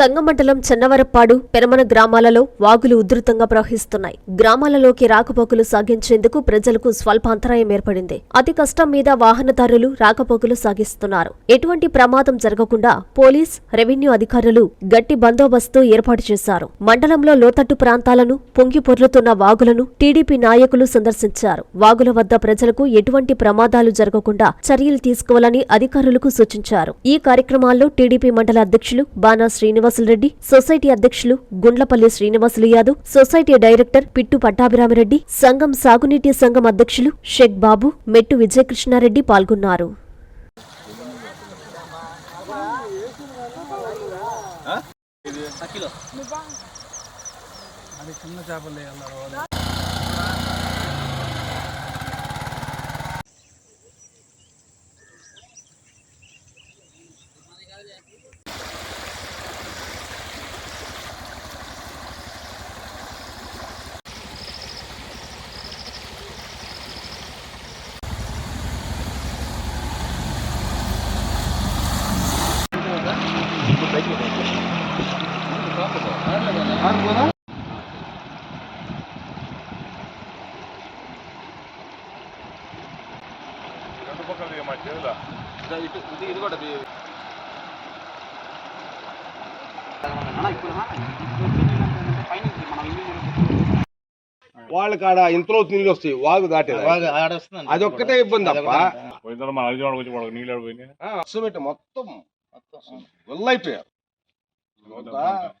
సంగమండలం చెన్నవరప్పాడు పెరమన గ్రామాలలో వాగులు ఉధృతంగా ప్రవహిస్తున్నాయి. గ్రామాలలోకి రాకపోకలు సాగించేందుకు ప్రజలకు స్వల్ప అంతరాయం ఏర్పడింది. అతి కష్టం మీద వాహనదారులు రాకపోకలు సాగిస్తున్నారు. ఎటువంటి ప్రమాదం జరగకుండా పోలీస్ రెవెన్యూ అధికారులు గట్టి బందోబస్తు ఏర్పాటు చేశారు. మండలంలో లోతట్టు ప్రాంతాలను పొంగి పొర్లుతున్న వాగులను టీడీపీ నాయకులు సందర్శించారు. వాగుల వద్ద ప్రజలకు ఎటువంటి ప్రమాదాలు జరగకుండా చర్యలు తీసుకోవాలని అధికారులకు సూచించారు. ఈ కార్యక్రమాల్లో టీడీపీ మండల అధ్యక్షులు బాణా శ్రీనివాసులరెడ్డి సొసైటీ అధ్యక్షులు గుండ్లపల్లి శ్రీనివాసులు యాదవ్ సొసైటీ డైరెక్టర్ పిట్టు పట్టాభిరామిరెడ్డి సంఘం సాగునీటి సంఘం అధ్యక్షులు షేక్ బాబు మెట్టు విజయకృష్ణారెడ్డి పాల్గొన్నారు. అది చిన్న వాళ్ళకి ఆడ ఇంతలో నీళ్ళు వస్తాయి వాగు దాటేది అది ఒక్కటే ఇబ్బంది తప్ప. నీళ్ళు మొత్తం. వెళ్ళైపోయారు అంతా మొత్తం ఉన్నోళ్ళు.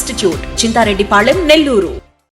institute Chintareddypalem Nellore.